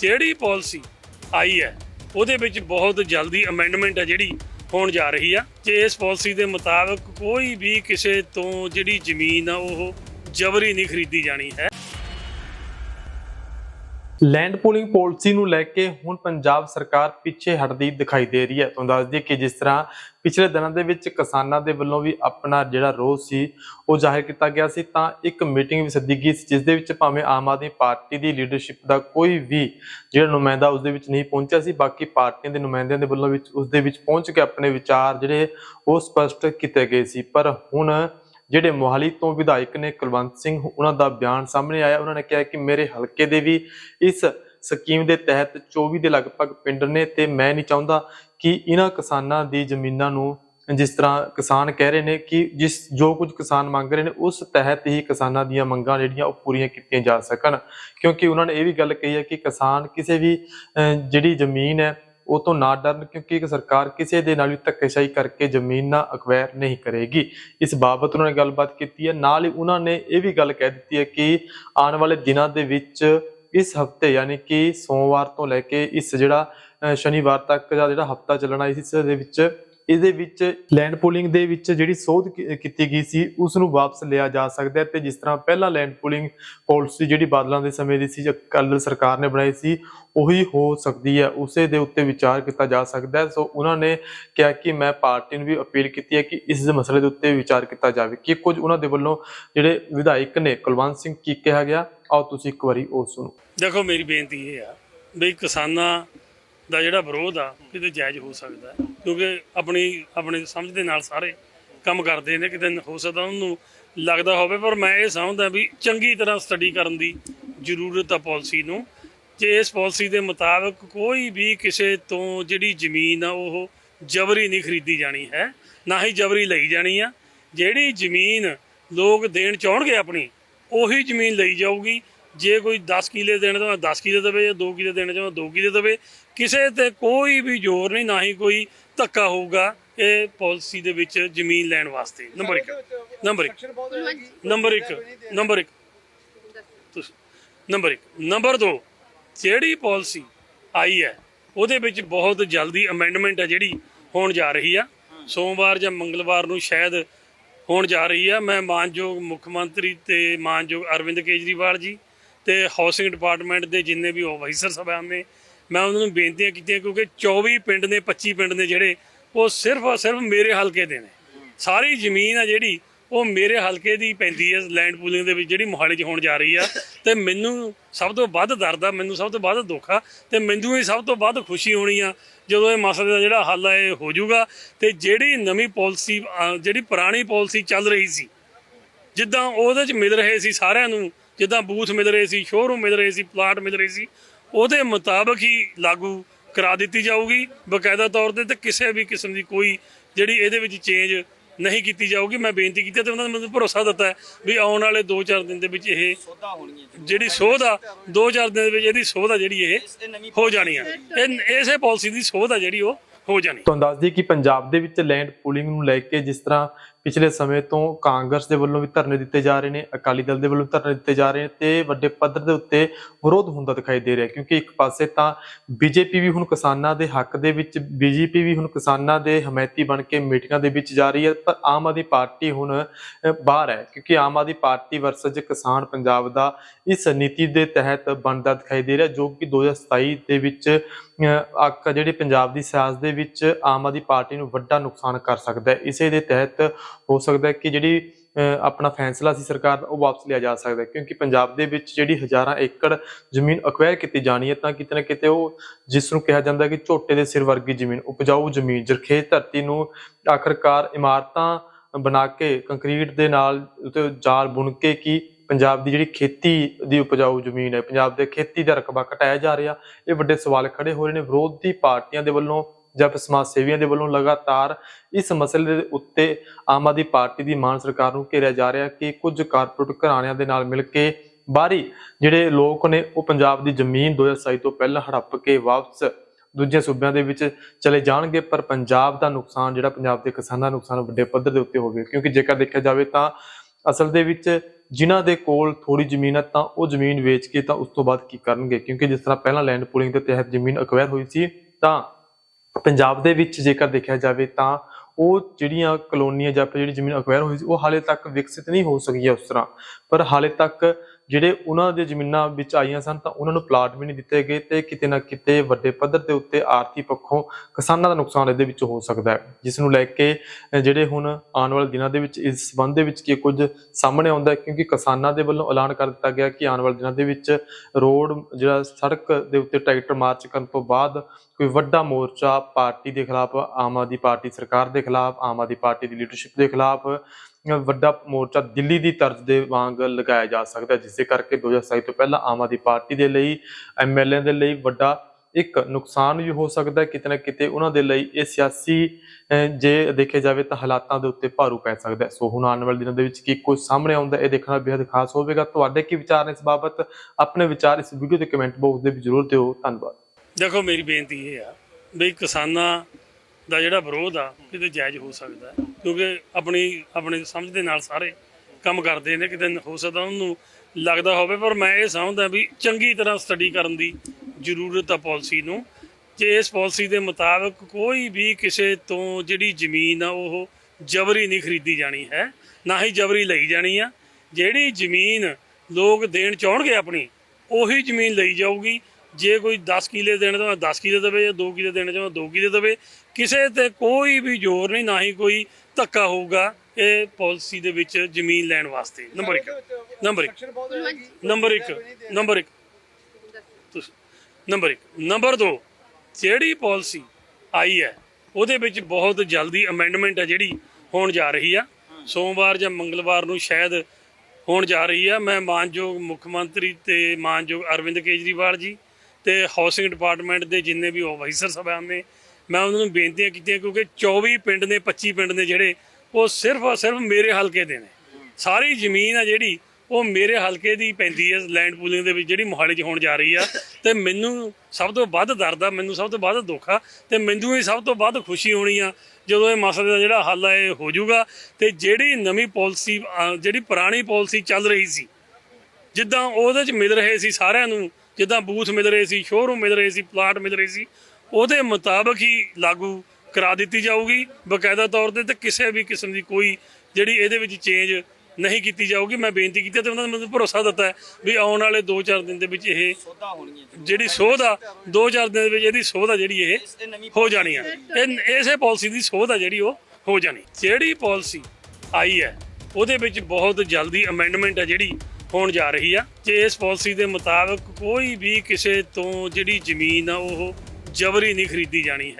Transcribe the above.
ਜਿਹੜੀ ਪਾਲਿਸੀ ਆਈ ਹੈ, ਉਹਦੇ ਵਿੱਚ ਬਹੁਤ ਜਲਦੀ ਅਮੈਂਡਮੈਂਟ ਹੈ ਜਿਹੜੀ ਹੋਣ ਜਾ ਰਹੀ ਆ। ਜੇ ਇਸ ਪਾਲਿਸੀ ਦੇ ਮੁਤਾਬਕ ਕੋਈ ਵੀ ਕਿਸੇ ਤੋਂ ਜਿਹੜੀ ਜ਼ਮੀਨ ਆ, ਉਹ ਜਬਰੀ ਨਹੀਂ ਖਰੀਦੀ ਜਾਣੀ ਹੈ। ਲੈਂਡ ਪੂਲਿੰਗ ਪਾਲਿਸੀ ਨੂੰ ਲੈ ਕੇ ਹੁਣ ਪੰਜਾਬ ਸਰਕਾਰ ਪਿੱਛੇ ਹਟਦੀ ਦਿਖਾਈ ਦੇ ਰਹੀ ਹੈ। ਤੁਹਾਨੂੰ ਦੱਸ ਦਈਏ ਕਿ ਜਿਸ ਤਰ੍ਹਾਂ ਪਿਛਲੇ ਦਿਨਾਂ ਦੇ ਵਿੱਚ ਕਿਸਾਨਾਂ ਦੇ ਵੱਲੋਂ ਵੀ ਆਪਣਾ ਜਿਹੜਾ ਰੋਸ ਸੀ, ਉਹ ਜ਼ਾਹਿਰ ਕੀਤਾ ਗਿਆ ਸੀ, ਤਾਂ ਇੱਕ ਮੀਟਿੰਗ ਵੀ ਸੱਦੀ ਗਈ ਸੀ, ਜਿਸ ਦੇ ਵਿੱਚ ਭਾਵੇਂ ਆਮ ਆਦਮੀ ਪਾਰਟੀ ਦੀ ਲੀਡਰਸ਼ਿਪ ਦਾ ਕੋਈ ਵੀ ਜਿਹੜਾ ਨੁਮਾਇੰਦਾ ਉਸ ਦੇ ਵਿੱਚ ਨਹੀਂ ਪਹੁੰਚਿਆ ਸੀ, ਬਾਕੀ ਪਾਰਟੀਆਂ ਦੇ ਨੁਮਾਇੰਦਿਆਂ ਦੇ ਵੱਲੋਂ ਵਿੱਚ ਉਸ ਦੇ ਵਿੱਚ ਪਹੁੰਚ ਕੇ ਆਪਣੇ ਵਿਚਾਰ ਜਿਹੜੇ ਉਹ ਸਪਸ਼ਟ ਕੀਤੇ ਗਏ ਸੀ। ਪਰ ਹੁਣ ਜਿਹੜੇ ਮੋਹਾਲੀ ਤੋਂ ਵਿਧਾਇਕ ਨੇ ਕੁਲਵੰਤ ਸਿੰਘ ਉਹਨਾਂ ਦਾ ਬਿਆਨ ਸਾਹਮਣੇ ਆਇਆ। ਉਹਨਾਂ ਨੇ ਕਿਹਾ ਕਿ ਮੇਰੇ ਹਲਕੇ ਦੇ ਵੀ ਇਸ ਸਕੀਮ ਦੇ ਤਹਿਤ 24 ਦੇ ਲਗਭਗ ਪਿੰਡ ਨੇ ਤੇ ਮੈਂ ਨਹੀਂ ਚਾਹੁੰਦਾ ਕਿ ਇਹਨਾਂ ਕਿਸਾਨਾਂ ਦੀ ਜ਼ਮੀਨਾਂ ਨੂੰ ਜਿਸ ਤਰ੍ਹਾਂ ਕਿਸਾਨ ਕਹਿ ਰਹੇ ਨੇ ਕਿ ਜਿਸ ਜੋ ਕੁਝ ਕਿਸਾਨ ਮੰਗ ਰਹੇ ਨੇ ਉਸ ਤਹਿਤ ਹੀ ਕਿਸਾਨਾਂ ਦੀਆਂ ਮੰਗਾਂ ਜਿਹੜੀਆਂ ਉਹ ਪੂਰੀਆਂ ਕੀਤੀਆਂ ਜਾ ਸਕਣ। ਕਿਉਂਕਿ ਉਹਨਾਂ ਨੇ ਇਹ ਵੀ ਗੱਲ ਕਹੀ ਹੈ ਕਿ ਕਿਸਾਨ ਕਿਸੇ ਵੀ ਅਹ, ਜਿਹੜੀ ਜ਼ਮੀਨ ਹੈ ਉਹ ਤੋਂ ਨਾ ਡਰਨ ਕਿਉਂਕਿ ਇੱਕ ਸਰਕਾਰ ਕਿਸੇ ਦੇ ਨਾਲ ਵੀ ਧੱਕੇਸ਼ਾਹੀ ਕਰਕੇ ਜ਼ਮੀਨ ਨਾ ਅਕਵਾਇਰ ਨਹੀਂ ਕਰੇਗੀ। ਇਸ ਬਾਬਤ ਉਹਨਾਂ ਨੇ ਗੱਲਬਾਤ ਕੀਤੀ ਹੈ। ਨਾਲ ਹੀ ਉਹਨਾਂ ਨੇ ਇਹ ਵੀ ਗੱਲ ਕਹਿ ਦਿੱਤੀ ਹੈ ਕਿ ਆਉਣ ਵਾਲੇ ਦਿਨਾਂ ਦੇ ਵਿੱਚ ਇਸ ਹਫ਼ਤੇ ਯਾਨੀ ਕਿ ਸੋਮਵਾਰ ਤੋਂ ਲੈ ਕੇ ਇਸ ਜਿਹੜਾ, ਅਹ ਸ਼ਨੀਵਾਰ ਤੱਕ ਦਾ ਜਿਹੜਾ ਹਫਤਾ ਚੱਲਣਾ ਇਸ ਦੇ ਵਿੱਚ ਇਹਦੇ ਵਿੱਚ ਲੈਂਡ ਪੂਲਿੰਗ ਦੇ ਵਿੱਚ ਜਿਹੜੀ ਸੋਧ ਕੀਤੀ ਗਈ ਸੀ ਉਸ ਨੂੰ ਵਾਪਸ ਲਿਆ ਜਾ ਸਕਦਾ ਹੈ ਤੇ ਜਿਸ ਤਰ੍ਹਾਂ ਪਹਿਲਾਂ ਲੈਂਡ ਪੂਲਿੰਗ ਪਾਲਿਸੀ ਜਿਹੜੀ ਬਾਦਲਾਂ ਦੇ ਸਮੇਂ ਦੀ ਸੀ ਅਕਾਲੀ ਸਰਕਾਰ ਨੇ ਬਣਾਈ ਸੀ ਉਹੀ ਹੋ ਸਕਦੀ ਹੈ। ਉਸੇ ਦੇ ਉੱਤੇ ਵਿਚਾਰ ਕੀਤਾ ਜਾ ਸਕਦਾ ਹੈ। ਸੋ ਉਹਨਾਂ ਨੇ ਕਿਹਾ ਕਿ ਮੈਂ ਪਾਰਟੀ ਨੂੰ ਵੀ ਅਪੀਲ ਕੀਤੀ ਹੈ ਕਿ ਇਸ ਮਸਲੇ ਦੇ ਉੱਤੇ ਵਿਚਾਰ ਕੀਤਾ ਜਾਵੇ ਕਿ ਕੁਝ ਉਹਨਾਂ ਦੇ ਵੱਲੋਂ ਜਿਹੜੇ ਵਿਧਾਇਕ ਨੇ ਕੁਲਵੰਤ ਸਿੰਘ ਕੀ ਕਿਹਾ ਗਿਆ ਆਓ ਤੁਸੀਂ ਇੱਕ ਵਾਰੀ ਉਹ ਸੁਣੋ। ਦੇਖੋ ਮੇਰੀ ਬੇਨਤੀ ਇਹ ਆ ਵੀ ਕਿਸਾਨਾਂ ਦਾ ਜਿਹੜਾ ਵਿਰੋਧ ਆ ਕਿਤੇ ਜਾਇਜ਼ ਹੋ ਸਕਦਾ ਹੈ। ਕਿਉਂਕਿ ਆਪਣੀ ਆਪਣੀ ਸਮਝ ਦੇ ਨਾਲ ਸਾਰੇ ਕੰਮ ਕਰਦੇ ਨੇ, ਕਿਤੇ ਹੋ ਸਕਦਾ ਉਹਨੂੰ ਲੱਗਦਾ ਹੋਵੇ, ਪਰ ਮੈਂ ਇਹ ਸਮਝਦਾ ਵੀ ਚੰਗੀ ਤਰ੍ਹਾਂ ਸਟੱਡੀ ਕਰਨ ਦੀ ਜ਼ਰੂਰਤ ਆ ਪਾਲਿਸੀ ਨੂੰ। ਜੇ ਇਸ ਪਾਲਿਸੀ ਦੇ ਮੁਤਾਬਕ ਕੋਈ ਵੀ ਕਿਸੇ ਤੋਂ ਜਿਹੜੀ ਜ਼ਮੀਨ ਆ, ਉਹ ਜਬਰੀ ਨਹੀਂ ਖਰੀਦੀ ਜਾਣੀ ਹੈ, ਨਾ ਹੀ ਜਬਰੀ ਲਈ ਜਾਣੀ ਆ। ਜਿਹੜੀ ਜ਼ਮੀਨ ਲੋਕ ਦੇਣ ਚਾਹਣਗੇ ਆਪਣੀ, ਉਹੀ ਜ਼ਮੀਨ ਲਈ ਜਾਊਗੀ। ਜੇ ਕੋਈ 10 ਕਿੱਲੇ ਦੇਣ ਤਾਂ 10 ਕਿੱਲੇ ਦੇਵੇ ਜਾਂ 2 ਕਿੱਲੇ ਦੇਣੇ ਚਾਹੁੰਦਾ 2 ਕਿੱਲੇ ਦੇਵੇ ਕਿਸੇ ਤੇ ਕੋਈ ਵੀ ਜ਼ੋਰ ਨਹੀਂ ਨਾ ਹੀ ਕੋਈ ਧੱਕਾ ਹੋਊਗਾ ਇਹ ਪਾਲਿਸੀ ਦੇ ਵਿੱਚ ਜ਼ਮੀਨ ਲੈਣ ਵਾਸਤੇ। ਨੰਬਰ 1 ਨੰਬਰ 1 ਨੰਬਰ 1 ਨੰਬਰ 1 ਤੁਸੀਂ ਨੰਬਰ 1 ਨੰਬਰ 2 ਜਿਹੜੀ ਪਾਲਿਸੀ ਆਈ ਹੈ ਉਹਦੇ ਵਿੱਚ ਬਹੁਤ ਜਲਦੀ ਅਮੈਂਡਮੈਂਟ ਹੈ ਜਿਹੜੀ ਹੋਣ ਜਾ ਰਹੀ ਆ। ਸੋਮਵਾਰ ਜਾਂ ਮੰਗਲਵਾਰ ਨੂੰ ਸ਼ਾਇਦ ਹੋਣ ਜਾ ਰਹੀ ਆ। ਮੈਂ ਮਾਨਯੋਗ ਮੁੱਖ ਮੰਤਰੀ ਤੇ ਮਾਨਯੋਗ ਅਰਵਿੰਦ ਕੇਜਰੀਵਾਲ ਜੀ ਤੇ ਹਾਊਸਿੰਗ ਡਿਪਾਰਟਮੈਂਟ ਦੇ ਜਿੰਨੇ ਵੀ ਆਫੀਸਰ ਸਭਾ ਨੇ ਮੈਂ ਉਹਨਾਂ ਨੂੰ ਬੇਨਤੀਆਂ ਕੀਤੀਆਂ ਕਿਉਂਕਿ 24 ਪਿੰਡ ਨੇ 25 ਪਿੰਡ ਨੇ ਜਿਹੜੇ, ਉਹ ਸਿਰਫ ਔਰ ਸਿਰਫ ਮੇਰੇ ਹਲਕੇ ਦੇ ਨੇ। ਸਾਰੀ ਜ਼ਮੀਨ ਆ ਜਿਹੜੀ, ਉਹ ਮੇਰੇ ਹਲਕੇ ਦੀ ਪੈਂਦੀ ਹੈ ਲੈਂਡ ਪੂਲਿੰਗ ਦੇ ਵਿੱਚ ਜਿਹੜੀ ਮੋਹਾਲੀ 'ਚ ਹੋਣ ਜਾ ਰਹੀ ਆ। ਤੇ ਮੈਨੂੰ ਸਭ ਤੋਂ ਵੱਧ ਦਰਦ ਆ, ਮੈਨੂੰ ਸਭ ਤੋਂ ਵੱਧ ਦੁੱਖ ਆ, ਤੇ ਮੈਨੂੰ ਹੀ ਸਭ ਤੋਂ ਵੱਧ ਖੁਸ਼ੀ ਹੋਣੀ ਆ, ਜਦੋਂ ਇਹ ਮਸਲੇ ਦਾ ਜਿਹੜਾ ਹੱਲ ਆ, ਇਹ ਹੋ ਜਾਊਗਾ ਤੇ ਜਿਹੜੀ ਨਵੀਂ ਪਾਲਿਸੀ ਜਿਹੜੀ ਪੁਰਾਣੀ ਪਾਲਿਸੀ ਚੱਲ ਰਹੀ ਸੀ, ਜਿੱਦਾਂ ਉਹਦੇ 'ਚ ਮਿਲ ਰਹੇ ਸੀ ਸਾਰਿਆਂ ਨੂੰ ਜਿੱਦਾਂ ਬੂਥ ਮਿਲ ਰਹੇ ਸੀ ਸ਼ੋਰੂਮ ਮਿਲ ਰਹੇ ਸੀ ਪਲਾਟ ਮਿਲ ਰਹੇ ਸੀ, ਉਹਦੇ ਮੁਤਾਬਕ ਹੀ ਲਾਗੂ ਕਰਾ ਦਿੱਤੀ ਜਾਊਗੀ। ਬਕਾਇਦਾ ਤੌਰ ਤੇ ਤੇ ਕਿਸੇ ਵੀ ਕਿਸਮ ਦੀ ਕੋਈ ਜਿਹੜੀ ਇਹਦੇ ਵਿੱਚ ਚੇਂਜ ਨਹੀਂ ਕੀਤੀ ਜਾਊਗੀ। ਮੈਂ ਬੇਨਤੀ ਕੀਤੀ ਤੇ ਉਹਨਾਂ ਨੇ ਮੈਨੂੰ ਭਰੋਸਾ ਦਿੱਤਾ ਹੈ ਵੀ ਆਉਣ ਵਾਲੇ 2-4 ਦਿਨ ਦੇ ਵਿੱਚ ਇਹ ਜਿਹੜੀ ਸੋਧ ਆ 2-4 ਦਿਨ ਦੇ ਵਿੱਚ ਇਹਦੀ ਸੋਧ ਆ ਜਿਹੜੀ ਇਹ ਹੋ ਜਾਣੀ ਆ। ਇਹ ਇਸੇ ਪਾਲਿਸੀ ਦੀ ਸੋਧ ਆ ਜਿਹੜੀ ਉਹ ਹੋ ਜਾਣੀ। ਤੁਹਾਨੂੰ ਦੱਸ ਦਈਏ ਕਿ ਪੰਜਾਬ ਦੇ ਵਿੱਚ ਲੈਂਡ ਪੂਲਿੰਗ ਨੂੰ ਲੈ ਕੇ ਜਿਸ ਤਰ੍ਹਾਂ ਪਿਛਲੇ ਸਮੇਂ ਤੋਂ ਕਾਂਗਰਸ ਦੇ ਵੱਲੋਂ ਵੀ ਧਰਨੇ ਦਿੱਤੇ ਜਾ ਰਹੇ ਨੇ ਅਕਾਲੀ ਦਲ ਦੇ ਵੱਲੋਂ ਧਰਨੇ ਦਿੱਤੇ ਜਾ ਰਹੇ ਨੇ ਤੇ ਵੱਡੇ ਪੱਧਰ ਦੇ ਉੱਤੇ ਵਿਰੋਧ ਹੁੰਦਾ ਦਿਖਾਈ ਦੇ ਰਿਹਾ ਕਿਉਂਕਿ ਇੱਕ ਪਾਸੇ ਤਾਂ ਬੀਜੇਪੀ ਵੀ ਹੁਣ ਕਿਸਾਨਾਂ ਦੇ ਹੱਕ ਦੇ ਵਿੱਚ ਬੀਜੇਪੀ ਵੀ ਹੁਣ ਕਿਸਾਨਾਂ ਦੇ ਹਮਾਇਤੀ ਬਣ ਕੇ ਮੀਟਿੰਗਾਂ ਦੇ ਵਿੱਚ ਜਾ ਰਹੀ ਹੈ ਪਰ ਆਮ ਆਦਮੀ ਪਾਰਟੀ ਹੁਣ ਬਾਹਰ ਹੈ ਕਿਉਂਕਿ ਆਮ ਆਦਮੀ ਪਾਰਟੀ ਵਰਸਜ ਕਿਸਾਨ ਪੰਜਾਬ ਦਾ ਇਸ ਨੀਤੀ ਦੇ ਤਹਿਤ ਬਣਦਾ ਦਿਖਾਈ ਦੇ ਰਿਹਾ ਜੋ ਕਿ 2027 ਦੇ ਵਿੱਚ ਅ, ਜਿਹੜੀ ਪੰਜਾਬ ਦੀ ਸਿਆਸਤ ਦੇ ਵਿੱਚ ਆਮ ਆਦਮੀ ਪਾਰਟੀ ਨੂੰ ਵੱਡਾ ਨੁਕਸਾਨ ਕਰ ਸਕਦਾ ਹੈ। ਇਸੇ ਦੇ ਤਹਿਤ ਹੋ ਸਕਦਾ ਹੈ ਕਿ ਜਿਹੜੀ ਆਪਣਾ ਫੈਸਲਾ ਸੀ ਸਰਕਾਰ ਦਾ ਉਹ ਵਾਪਸ ਲਿਆ ਜਾ ਸਕਦਾ ਕਿਉਂਕਿ ਪੰਜਾਬ ਦੇ ਵਿੱਚ ਜਿਹੜੀ ਹਜ਼ਾਰਾਂ ਏਕੜ ਜ਼ਮੀਨ ਅਕਵਾਇਰ ਕੀਤੀ ਜਾਣੀ ਹੈ, ਤਾਂ ਕਿਤੇ ਨਾ ਕਿਤੇ ਉਹ ਜਿਸ ਨੂੰ ਕਿਹਾ ਜਾਂਦਾ ਕਿ ਝੋਟੇ ਦੇ ਸਿਰ ਵਰਗੀ ਜ਼ਮੀਨ, ਉਪਜਾਊ ਜ਼ਮੀਨ, ਜਰਖੇਜ਼ ਧਰਤੀ ਨੂੰ ਆਖਰਕਾਰ ਇਮਾਰਤਾਂ ਬਣਾ ਕੇ ਕੰਕਰੀਟ ਦੇ ਨਾਲ ਉਤੇ ਜਾਲ ਬੁਣ ਕੇ ਕੀ ਪੰਜਾਬ ਦੀ ਜਿਹੜੀ ਖੇਤੀ ਦੀ ਉਪਜਾਊ ਜ਼ਮੀਨ ਹੈ, ਪੰਜਾਬ ਦੇ ਖੇਤੀ ਦਾ ਰਕਬਾ ਘਟਾਇਆ ਜਾ ਰਿਹਾ, ਇਹ ਵੱਡੇ ਸਵਾਲ ਖੜੇ ਹੋ ਰਹੇ ਨੇ, ਵਿਰੋਧੀ ਪਾਰਟੀਆਂ ਦੇ ਵੱਲੋਂ ਜਾਂ ਸਮਾਜ ਸੇਵੀਆਂ ਦੇ ਵੱਲੋਂ ਲਗਾਤਾਰ ਇਸ ਮਸਲੇ ਦੇ ਉੱਤੇ ਆਮ ਆਦਮੀ ਪਾਰਟੀ ਦੀ ਮਾਨ ਸਰਕਾਰ ਨੂੰ ਘੇਰਿਆ ਜਾ ਰਿਹਾ ਕਿ ਕੁਝ ਕਾਰਪੋਰੇਟ ਘਰਾਣਿਆਂ ਦੇ ਨਾਲ ਮਿਲ ਕੇ ਬਾਹਰੀ ਜਿਹੜੇ ਲੋਕ ਨੇ, ਉਹ ਪੰਜਾਬ ਦੀ ਜ਼ਮੀਨ 2027 ਤੋਂ ਪਹਿਲਾਂ ਹੜੱਪ ਕੇ ਵਾਪਸ ਦੂਜੇ ਸੂਬਿਆਂ ਦੇ ਵਿੱਚ ਚਲੇ ਜਾਣਗੇ, ਪਰ ਪੰਜਾਬ ਦਾ ਨੁਕਸਾਨ ਜਿਹੜਾ ਪੰਜਾਬ ਦੇ ਕਿਸਾਨਾਂ ਦਾ ਨੁਕਸਾਨ ਵੱਡੇ ਪੱਧਰ ਦੇ ਉੱਤੇ ਹੋਵੇ ਕਿਉਂਕਿ ਜੇਕਰ ਦੇਖਿਆ ਜਾਵੇ ਤਾਂ ਅਸਲ ਦੇ ਵਿੱਚ ਜਿਨ੍ਹਾਂ ਦੇ ਕੋਲ ਥੋੜੀ ਜ਼ਮੀਨ ਹੈ, ਤਾਂ ਉਹ ਜ਼ਮੀਨ ਵੇਚ ਕੇ ਤਾਂ ਉਸ ਤੋਂ ਬਾਅਦ ਕੀ ਕਰਨਗੇ? ਕਿਉਂਕਿ ਜਿਸ ਤਰ੍ਹਾਂ ਪਹਿਲਾਂ ਲੈਂਡ ਪੂਲਿੰਗ ਦੇ ਤਹਿਤ ਜ਼ਮੀਨ ਅਕਵਾਇਰ ਹੋਈ ਸੀ, ਤਾਂ ਪੰਜਾਬ ਦੇ ਵਿੱਚ ਜੇਕਰ ਦੇਖਿਆ ਜਾਵੇ ਤਾਂ ਉਹ ਜਿਹੜੀਆਂ ਕਲੋਨੀਆਂ ਜਾਂ ਜਿਹੜੀ ਜ਼ਮੀਨ ਅਕਵਾਇਰ ਹੋਈ ਸੀ, ਉਹ ਹਾਲੇ ਤੱਕ ਵਿਕਸਿਤ ਨਹੀਂ ਹੋ ਸਕੀ ਉਸ ਤਰ੍ਹਾਂ। ਪਰ ਹਾਲੇ ਤੱਕ ਜਿਹੜੇ ਉਹਨਾਂ ਦੇ ਜ਼ਮੀਨਾਂ ਵਿੱਚ ਆਈਆਂ ਸਨ ਤਾਂ ਉਹਨਾਂ ਨੂੰ ਪਲਾਟ ਵੀ ਨਹੀਂ ਦਿੱਤੇ ਗਏ ਤੇ ਕਿਤੇ ਨਾ ਕਿਤੇ ਵੱਡੇ ਪੱਧਰ ਦੇ ਉੱਤੇ ਆਰਥਿਕ ਪੱਖੋਂ ਕਿਸਾਨਾਂ ਦਾ ਨੁਕਸਾਨ ਇਹਦੇ ਵਿੱਚ ਹੋ ਸਕਦਾ ਹੈ। ਜਿਸ ਨੂੰ ਲੈ ਕੇ ਜਿਹੜੇ ਹੁਣ ਆਉਣ ਵਾਲੇ ਦਿਨਾਂ ਦੇ ਵਿੱਚ ਇਸ ਸੰਬੰਧ ਦੇ ਵਿੱਚ ਕੀ ਕੁਝ ਸਾਹਮਣੇ ਆਉਂਦਾ ਹੈ, ਕਿਉਂਕਿ ਕਿਸਾਨਾਂ ਦੇ ਵੱਲੋਂ ਐਲਾਨ ਕਰ ਦਿੱਤਾ ਗਿਆ ਕਿ ਆਉਣ ਵਾਲੇ ਦਿਨਾਂ ਦੇ ਵਿੱਚ ਰੋਡ, ਜਿਹੜਾ ਸੜਕ ਦੇ ਉੱਤੇ ਟਰੈਕਟਰ ਮਾਰਚ ਕਰਨ ਤੋਂ ਬਾਅਦ ਕੋਈ ਵੱਡਾ ਮੋਰਚਾ ਪਾਰਟੀ ਦੇ ਖਿਲਾਫ, ਆਮ ਆਦਮੀ ਪਾਰਟੀ ਸਰਕਾਰ ਦੇ ਖਿਲਾਫ, ਆਮ ਆਦਮੀ ਪਾਰਟੀ ਦੀ ਲੀਡਰਸ਼ਿਪ ਦੇ ਖਿਲਾਫ ਵੱਡਾ ਮੋਰਚਾ ਦਿੱਲੀ ਦੀ ਤਰਜ਼ ਦੇ ਵਾਂਗ ਲਗਾਇਆ ਜਾ ਸਕਦਾ ਹੈ, ਜਿਸ ਦੇ ਕਰਕੇ 2027 ਤੋਂ ਪਹਿਲਾਂ ਆਮ ਆਦਮੀ ਪਾਰਟੀ ਦੇ ਲਈ ਐਮਐਲਏ ਦੇ ਲਈ ਵੱਡਾ ਇੱਕ ਨੁਕਸਾਨ ਵੀ ਹੋ ਸਕਦਾ ਹੈ, ਕਿਤੇ ਨਾ ਕਿਤੇ ਉਹਨਾਂ ਦੇ ਲਈ ਇਹ ਸਿਆਸੀ ਜੇ ਦੇਖਿਆ ਜਾਵੇ ਤਾਂ ਹਾਲਾਤਾਂ ਦੇ ਉੱਤੇ ਭਾਰੂ ਪੈ ਸਕਦਾ ਹੈ। ਸੋ ਹੁਣ ਆਉਣ ਵਾਲੇ ਦਿਨਾਂ ਦੇ ਵਿੱਚ ਕੀ ਕੁਝ ਸਾਹਮਣੇ ਆਉਂਦਾ ਇਹ ਦੇਖਣਾ ਬੇहद ਖਾਸ ਹੋਵੇਗਾ। ਤੁਹਾਡੇ ਕੀ ਵਿਚਾਰ ਨੇ ਇਸ ਬਾਬਤ? ਆਪਣੇ ਵਿਚਾਰ ਇਸ ਵੀਡੀਓ ਦੇ ਕਮੈਂਟ ਬਾਕਸ ਦੇ ਵਿੱਚ ਜ਼ਰੂਰ ਦਿਓ। ਧੰਨਵਾਦ। ਦੇਖੋ, ਮੇਰੀ ਬੇਨਤੀ ਇਹ ਆ ਵੀ ਕਿਸਾਨਾਂ ਦਾ ਜਿਹੜਾ ਵਿਰੋਧ ਆ ਕਿਤੇ ਜਾਇਜ਼ ਹੋ ਸਕਦਾ ਕਿਉਂਕਿ ਆਪਣੀ ਆਪਣੀ ਸਮਝ ਦੇ ਨਾਲ ਸਾਰੇ ਕੰਮ ਕਰਦੇ ਨੇ, ਕਿਤੇ ਹੋ ਸਕਦਾ ਉਹਨੂੰ ਲੱਗਦਾ ਹੋਵੇ, ਪਰ ਮੈਂ ਇਹ ਸਮਝਦਾ ਵੀ ਚੰਗੀ ਤਰ੍ਹਾਂ ਸਟੱਡੀ ਕਰਨ ਦੀ ਜ਼ਰੂਰਤ ਆ ਪਾਲਿਸੀ ਨੂੰ। ਜੇ ਇਸ ਪਾਲਿਸੀ ਦੇ ਮੁਤਾਬਕ ਕੋਈ ਵੀ ਕਿਸੇ ਤੋਂ ਜਿਹੜੀ ਜ਼ਮੀਨ ਆ, ਉਹ ਜਬਰੀ ਨਹੀਂ ਖਰੀਦੀ ਜਾਣੀ ਹੈ, ਨਾ ਹੀ ਜਬਰੀ ਲਈ ਜਾਣੀ ਆ। ਜਿਹੜੀ ਜ਼ਮੀਨ ਲੋਕ ਦੇਣ ਚਾਹਣਗੇ ਆਪਣੀ, ਉਹੀ ਜ਼ਮੀਨ ਲਈ ਜਾਊਗੀ। ਜੇ ਕੋਈ 10 ਕਿੱਲੇ ਦੇਣਾ ਤਾਂ 10 ਕਿੱਲੇ ਦੇਵੇ ਜਾਂ 2 ਕਿੱਲੇ ਦੇਣੇ ਤਾਂ 2 ਕਿੱਲੇ ਦੇਵੇ, ਕਿਸੇ ਤੇ ਕੋਈ ਵੀ ਜ਼ੋਰ ਨਹੀਂ, ਨਾ ਹੀ ਕੋਈ ਧੱਕਾ ਹੋਊਗਾ ਇਹ ਪਾਲਿਸੀ ਦੇ ਵਿੱਚ ਜ਼ਮੀਨ ਲੈਣ ਵਾਸਤੇ। Number 1 number 1 number 1 number 1 number 1 number 2 ਜਿਹੜੀ ਪਾਲਿਸੀ ਆਈ ਹੈ, ਉਹਦੇ ਵਿੱਚ ਬਹੁਤ ਜਲਦੀ ਅਮੈਂਡਮੈਂਟ ਹੈ ਜਿਹੜੀ ਹੋਣ ਜਾ ਰਹੀ ਆ। ਸੋਮਵਾਰ ਜਾਂ ਮੰਗਲਵਾਰ ਨੂੰ ਸ਼ਾਇਦ ਹੋਣ ਜਾ ਰਹੀ ਆ। ਮੈਂ ਮਾਨਯੋਗ ਮੁੱਖ ਮੰਤਰੀ ਤੇ ਮਾਨਯੋਗ ਅਰਵਿੰਦ ਕੇਜਰੀਵਾਲ ਜੀ ਤੇ ਹਾਊਸਿੰਗ ਡਿਪਾਰਟਮੈਂਟ ਦੇ ਜਿੰਨੇ ਵੀ ਆਫੀਸਰ ਸਾਹਿਬਾਨ ਨੇ, ਮੈਂ ਉਹਨਾਂ ਨੂੰ ਬੇਨਤੀਆਂ ਕੀਤੀਆਂ ਕਿਉਂਕਿ 24 ਪਿੰਡ ਨੇ 25 ਪਿੰਡ ਨੇ ਜਿਹੜੇ, ਉਹ ਸਿਰਫ ਔਰ ਸਿਰਫ ਮੇਰੇ ਹਲਕੇ ਦੇ ਨੇ। ਸਾਰੀ ਜ਼ਮੀਨ ਆ ਜਿਹੜੀ, ਉਹ ਮੇਰੇ ਹਲਕੇ ਦੀ ਪੈਂਦੀ ਹੈ ਲੈਂਡ ਪੂਲਿੰਗ ਦੇ ਵਿੱਚ ਜਿਹੜੀ ਮੋਹਾਲੀ 'ਚ ਹੋਣ ਜਾ ਰਹੀ ਆ। ਤੇ ਮੈਨੂੰ ਸਭ ਤੋਂ ਵੱਧ ਦਰਦ ਆ, ਮੈਨੂੰ ਸਭ ਤੋਂ ਵੱਧ ਦੁੱਖ ਆ, ਤੇ ਮੈਨੂੰ ਹੀ ਸਭ ਤੋਂ ਵੱਧ ਖੁਸ਼ੀ ਹੋਣੀ ਆ, ਜਦੋਂ ਇਹ ਮਸਲੇ ਦਾ ਜਿਹੜਾ ਹੱਲ ਆ, ਇਹ ਹੋ ਜਾਊਗਾ। ਤੇ ਜਿਹੜੀ ਨਵੀਂ ਪਾਲਿਸੀ ਜਿਹੜੀ ਪੁਰਾਣੀ ਪਾਲਿਸੀ ਚੱਲ ਰਹੀ ਸੀ, ਜਿੱਦਾਂ ਉਹਦੇ 'ਚ ਮਿਲ ਰਹੇ ਸੀ ਸਾਰਿਆਂ ਨੂੰ ਜਿੱਦਾਂ ਬੂਥ ਮਿਲ ਰਹੇ ਸੀ ਸ਼ੋਰੂਮ ਮਿਲ ਰਹੇ ਸੀ ਪਲਾਟ ਮਿਲ ਰਹੇ ਸੀ ਉਹਦੇ ਮੁਤਾਬਕ ਹੀ ਲਾਗੂ ਕਰਾ ਦਿੱਤੀ ਜਾਊਗੀ। ਬਕਾਇਦਾ ਤੌਰ ਤੇ ਤੇ ਕਿਸੇ ਵੀ ਕਿਸਮ ਦੀ ਕੋਈ ਜਿਹੜੀ ਇਹਦੇ ਵਿੱਚ ਚੇਂਜ ਨਹੀਂ ਕੀਤੀ ਜਾਊਗੀ। ਮੈਂ ਬੇਨਤੀ ਕੀਤੀ ਤੇ ਉਹਨਾਂ ਨੇ ਮੈਨੂੰ ਭਰੋਸਾ ਦਿੱਤਾ ਹੈ ਵੀ ਆਉਣ ਵਾਲੇ 2-4 ਦਿਨ ਦੇ ਵਿੱਚ ਇਹ ਜਿਹੜੀ ਸੋਧ ਆ 2-4 ਦਿਨ ਦੇ ਵਿੱਚ ਇਹਦੀ ਸੋਧ ਆ ਜਿਹੜੀ ਇਹ ਹੋ ਜਾਣੀ ਆ। ਇਹ ਇਸੇ ਪਾਲਿਸੀ ਦੀ ਸੋਧ ਆ ਜਿਹੜੀ ਉਹ ਹੋ ਜਾਣੀ। ਜਿਹੜੀ ਪਾਲਿਸੀ ਆਈ ਹੈ ਉਹਦੇ ਵਿੱਚ ਬਹੁਤ ਜਲਦੀ ਅਮੈਂਡਮੈਂਟ ਆ ਜਿਹੜੀ ਹੋਣ ਜਾ ਰਹੀ ਆ ਜੇ ਇਸ ਪਾਲਿਸੀ ਦੇ ਮੁਤਾਬਕ ਕੋਈ ਵੀ ਕਿਸੇ ਤੋਂ ਜਿਹੜੀ ਜ਼ਮੀਨ ਆ ਉਹ ਜਬਰੀ ਨਹੀਂ ਖਰੀਦੀ ਜਾਣੀ ਹੈ।